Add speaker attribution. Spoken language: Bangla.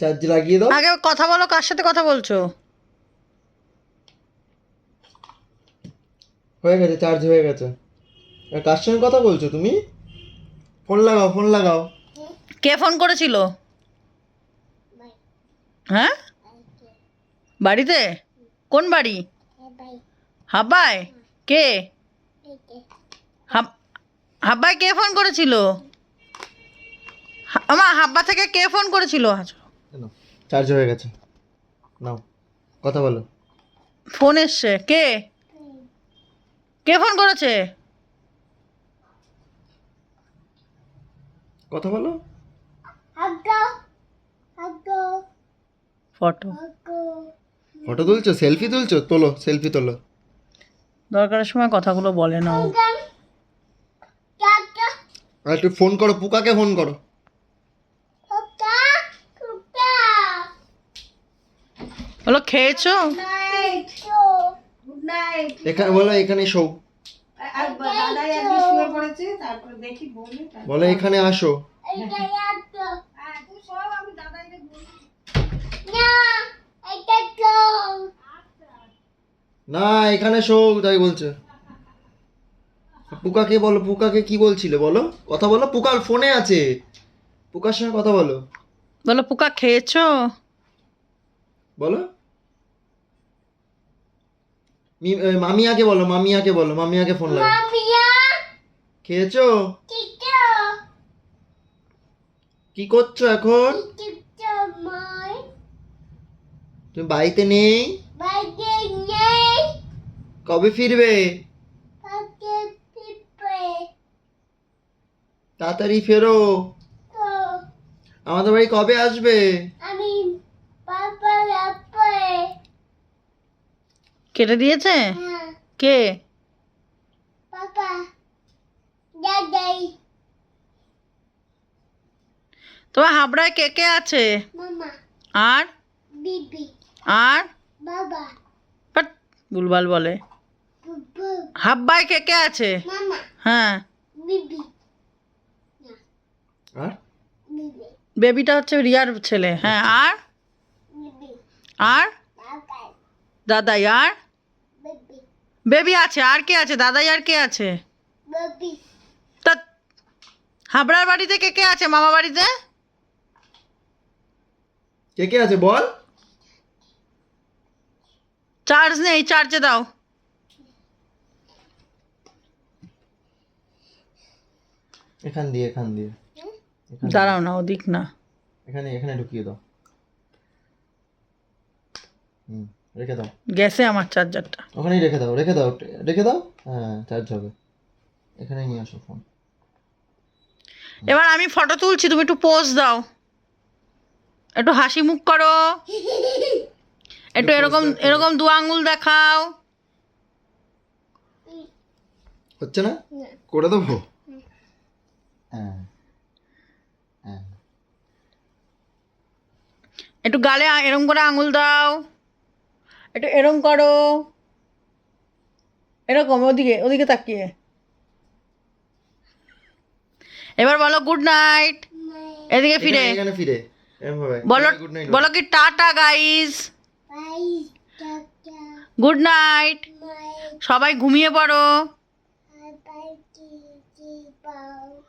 Speaker 1: চার্জ লাগিয়ে দাও।
Speaker 2: আগে কথা বলো কার সাথে কথা বলছো?
Speaker 1: হয়ে গেছে চার্জ হয়ে গেছে। কার সঙ্গে কথা বলছো তুমি? ফোন লাগাও ফোন লাগাও।
Speaker 2: কে ফোন করেছিল? হ্যাঁ? বাড়িতে? কোন বাড়ি? হাব্বাই কে? হাব- হাব্বাই কে ফোন করেছিল? হা- আমা হাব্বা থেকে কে ফোন করেছিল? আচ্ছা,
Speaker 1: চার্জ হয়ে গেছে। নাও কথা বলো।
Speaker 2: ফোন এসছে। কে? কে ফোন করেছে?
Speaker 1: কথা বলো।
Speaker 2: ফটো।
Speaker 1: ফটো তুলছো? সেলফি তুলছো? তোলো সেলফি তোলো।
Speaker 2: দরকারের সময় কথাগুলো বলে না
Speaker 1: আর একটু ফোন করো পুকাকে ফোন করো।
Speaker 2: বলো খেয়েছো?
Speaker 1: এখানে বলো এখানে শো। বলো এখানে আসো। না এখানে শো তাই বলছে। পুকাকে বলো পুকাকে কি বলছিলে বলো? কথা বলো পুকার ফোনে আছে। পুকার সঙ্গে কথা বলো।
Speaker 2: বলো পুকা খেয়েছো?
Speaker 1: বলো। মামিয়াকে বলো মামিয়াকে বলো মামিয়াকে ফোন লাগো খেয়েছো? কি করছ? এখন? তুমি বাড়িতে নেই? কবে ফিরবে? তাড়াতাড়ি ফেরো। আমাদের বাড়ি কবে আসবে?
Speaker 3: আমি
Speaker 2: কেটে দিয়েছে?
Speaker 3: হ্যাঁ।
Speaker 2: কে? তোমার হাবড়ায় কে কে আছে? আর? আর?
Speaker 3: বাবা।
Speaker 2: বাট ভুলভাল বলে।
Speaker 3: বুবু।
Speaker 2: হাব্বায় কে কে আছে? হ্যাঁ।
Speaker 3: বিবি।
Speaker 1: আর?
Speaker 3: বিবি।
Speaker 2: বেবিটা হচ্ছে রিয়ার ছেলে। হ্যাঁ আর? আর? দাদাই। আর?
Speaker 3: বিবি
Speaker 2: আছে আর কে আছে? দাদাই আর কে আছে? তা হাবড়ার বাড়িতে কে কে আছে? মামা বাড়িতে?
Speaker 1: কে কে আছে বল?
Speaker 2: চার্জ নেই চার্জে দাও।
Speaker 1: এখান দিয়ে এখান দিয়ে।
Speaker 2: দাঁড়াও না ওদিক না।
Speaker 1: এখানে এখানে ঢুকিয়ে দাও। হুম। রেখে দাও।
Speaker 2: গ্যাসে আমার চার্জারটা।
Speaker 1: ওখানেই রেখে দাও রেখে দাও রেখে দাও। হ্যাঁ চার্জ হবে। এখানে নিয়ে আসো ফোন
Speaker 2: এবার আমি ফটো তুলছি তুমি একটু পোজ দাও। একটু হাসি মুখ করো। একটু এরকম এরকম দু আঙ্গুল দেখাও।
Speaker 1: হচ্ছে না? করে দেবো? হ্যাঁ। হ্যাঁ।
Speaker 2: একটু গালে এরম করে আঙুল দাও। একটু এরম করো। এরকম ওদিকে ওদিকে তাকিয়ে। এবার বলো গুড নাইট এদিকে ফিরে।
Speaker 1: এখানে- এখানে ফিরে
Speaker 2: বলো। বলো কি টাটা গাইস গুড নাইট সবাই ঘুমিয়ে পড়ো।
Speaker 3: বাই কি কি পাও